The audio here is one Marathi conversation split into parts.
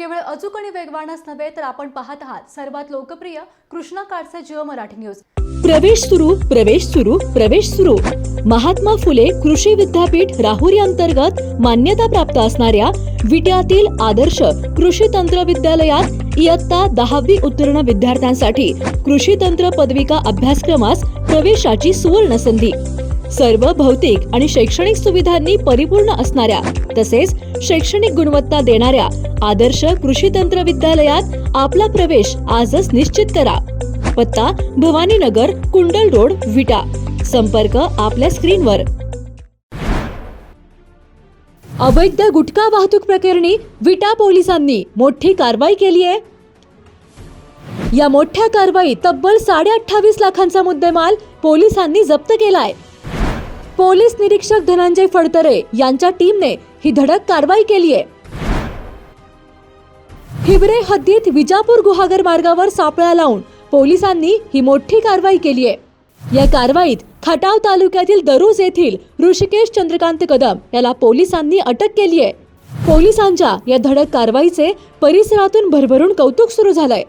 केवळ अचूक आणि वेगवानच नव्हे तर आपण पाहत आहात सर्वात लोकप्रिय कृष्णा काडचे जिओ मराठी न्यूज. प्रवेश सुरू प्रवेश सुरू प्रवेश सुरू. महात्मा फुले कृषी विद्यापीठ राहुरी अंतर्गत मान्यता प्राप्त असणाऱ्या विट्यातील आदर्श कृषी तंत्र विद्यालयात इयत्ता दहावी उत्तीर्ण विद्यार्थ्यांसाठी कृषी तंत्र पदविका अभ्यासक्रमास प्रवेशाची सुवर्ण संधी. सर्व भौतिक आणि शैक्षणिक सुविधांनी परिपूर्ण असणाऱ्या तसेच शैक्षणिक गुणवत्ता देणाऱ्या आदर्श कृषी तंत्र विद्यालयात आपला प्रवेश आजच निश्चित करा. पत्ता भवानीनगर कुंडल रोड विटा. संपर्क आपल्या स्क्रीनवर. अवैध गुटखा वाहतूक प्रकरणी विटा पोलिसांनी मोठी कारवाई केली आहे. या मोठ्या कारवाईत तब्बल साडे अठ्ठावीस लाखांचा मुद्देमाल पोलिसांनी जप्त केलाय. पोलीस निरीक्षक धनंजय फडतरे यांच्या टीमने ही धडक कारवाई केली आहे हिवरे हद्दीत विजापूर गुहागर मार्गावर सापळा लावून पोलिसांनी ही मोठी कारवाई केली आहे या कारवाईत खटाव तालुक्यातील दरुज येथील ऋषिकेश चंद्रकांत कदम याला पोलिसांनी अटक केली आहे पोलिसांच्या या धडक कारवाईचे परिसरातून भरभरून कौतुक सुरू झालंय.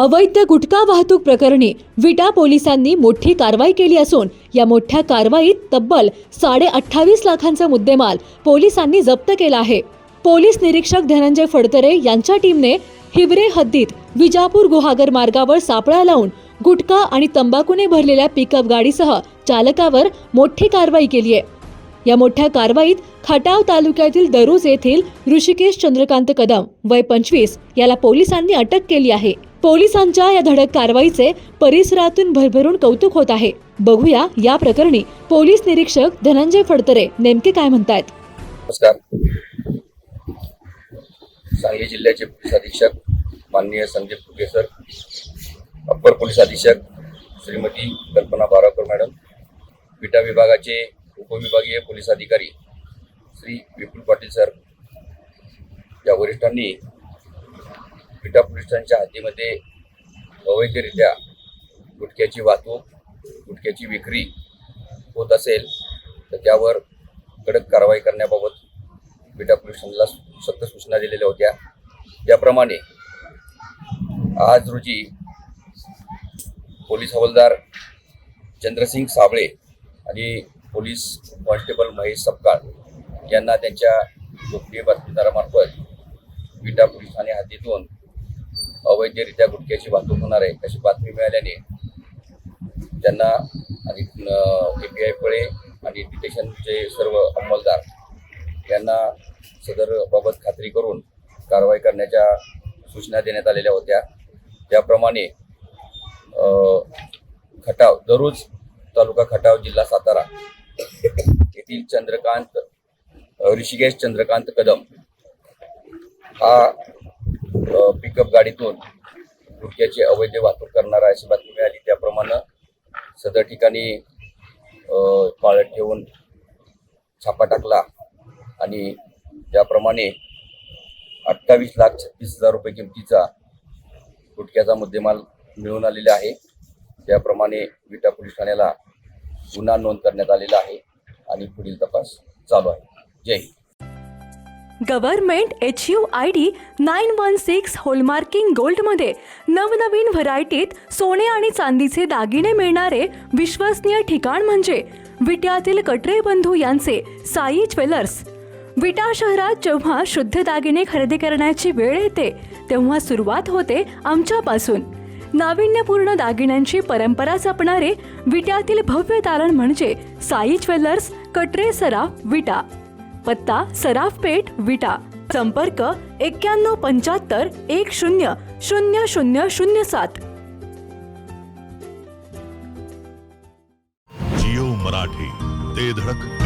अवैध गुटखा वाहतूक प्रकरणी विटा पोलिसांनी मोठी कारवाई केली असून या मोठ्या कारवाईत तब्बल साडे अठ्ठावीस लाखांचा मुद्देमाल पोलिसांनी जप्त केला आहे. पोलीस निरीक्षक धनंजय फडतरे यांच्या टीमने हिवरे हद्दीत विजापूर गुहागर मार्गावर सापळा लावून गुटखा आणि तंबाखूने भरलेल्या पिकअप गाडीसह चालकावर मोठी कारवाई केली आहे. या मोठ्या कारवाईत खटाव तालुक्यातील दरुज येथील ऋषिकेश चंद्रकांत कदम वय पंचवीस याला पोलिसांनी अटक केली आहे. पोलिसांच्या या धडक कारवाईचे परिसरातून भरभरून कौतुक होत आहे. बघूया या प्रकरणी पोलीस निरीक्षक धनंजय फडतरे नेमके काय म्हणतायत. नमस्कार. सांगली जिल्ह्याचे पोलीस अधीक्षक माननीय संदीप फुगे सर अप्पर पोलीस अधीक्षक श्रीमती कल्पना बारावकर मॅडम विटा विभागाचे उपविभागीय पोलीस अधिकारी श्री विपुल पाटील सर या वरिष्ठांनी विटा पोलीस स्टेशनच्या हद्दीमध्ये अवैधरित्या गुटख्याची वाहतूक गुटख्याची विक्री होत असेल तर त्यावर कडक कारवाई करण्याबाबत विटा पोलीस स्टेशनला सक्त सूचना दिलेल्या होत्या. त्याप्रमाणे आज रोजी पोलीस हवालदार चंद्रसिंग साबळे आणि पोलीस कॉन्स्टेबल महेश सपकाळ यांना त्यांच्या गोपनीय बातमीदारामार्फत विटा पोलीस ठाणे हद्दीतून अवैधरित्या गुटख्याची वाहतूक होणार आहे अशी बातमी मिळाल्याने त्यांना आणि ए पी आय फळे आणि डिटेशनचे सर्व अंमलदार यांना सदर बाबत खात्री करून कारवाई करण्याच्या सूचना देण्यात आलेल्या होत्या. त्याप्रमाणे खटाव दररोज तालुका खटाव जिल्हा सातारा येथील चंद्रकांत ऋषिकेश चंद्रकांत कदम हा पिकअप गाडीतून गुटख्याची अवैध वाहतूक करणारा अशी बातमी मिळाली. त्याप्रमाणे सदर ठिकाणी पाळत ठेवून छापा टाकला आणि त्याप्रमाणे अठ्ठावीस लाख छत्तीस हजार रुपये किमतीचा गुटख्याचा मुद्देमाल मिळून आलेला आहे. त्याप्रमाणे विटा पोलीस ठाण्याला गुन्हा नोंद करण्यात आलेला आहे आणि पुढील तपास चालू आहे. जय Hind. Government H U I D nine one six hallmarking गोल्डमध्ये नवनवीन व्हरायटीत सोने आणि चांदीचे दागिने मिळणारे विश्वसनीय ठिकाण म्हणजे विट्यातील कटरे बंधू यांचे साई ज्वेलर्स. विटा शहरात जेव्हा शुद्ध दागिने खरेदी करण्याची वेळ येते तेव्हा सुरुवात होते आमच्यापासून. नाविन्यपूर्ण दागिन्यांची परंपरा जपणारे विट्यातील भव्य तारण म्हणजे साई ज्वेलर्स कटरे सराफ विटा. पत्ता सराफ पेठ विटा. संपर्क एक्क्याण्णव पंच्याहत्तर एक शून्य शून्य शून्य शून्य सात. जिओ मराठी ते धडक.